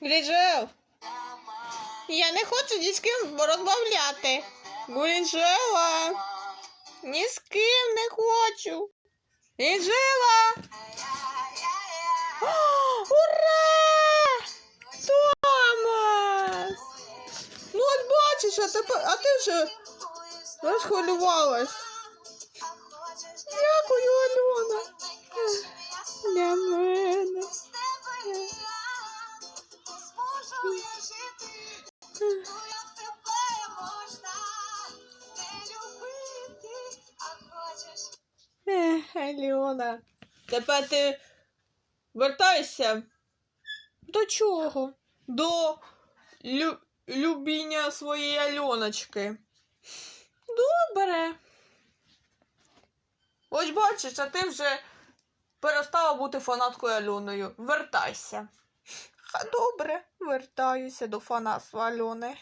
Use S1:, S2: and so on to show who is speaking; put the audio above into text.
S1: Гріжел. Я не хочу ні з ким розмовляти. Гріжела. Ні з ким не хочу. Гріжела. О, Ура! Томас! Ну от бачиш, а, тепер, а ти вже розхвилювалась. Альона. Тепер ти вертайся. До чого? До лю... любіння своєї Альоночки. Добре. Ось бачиш, а ти вже перестала бути фанаткою Альоною. Вертайся. Добре, вертаюся до фанатства Альони.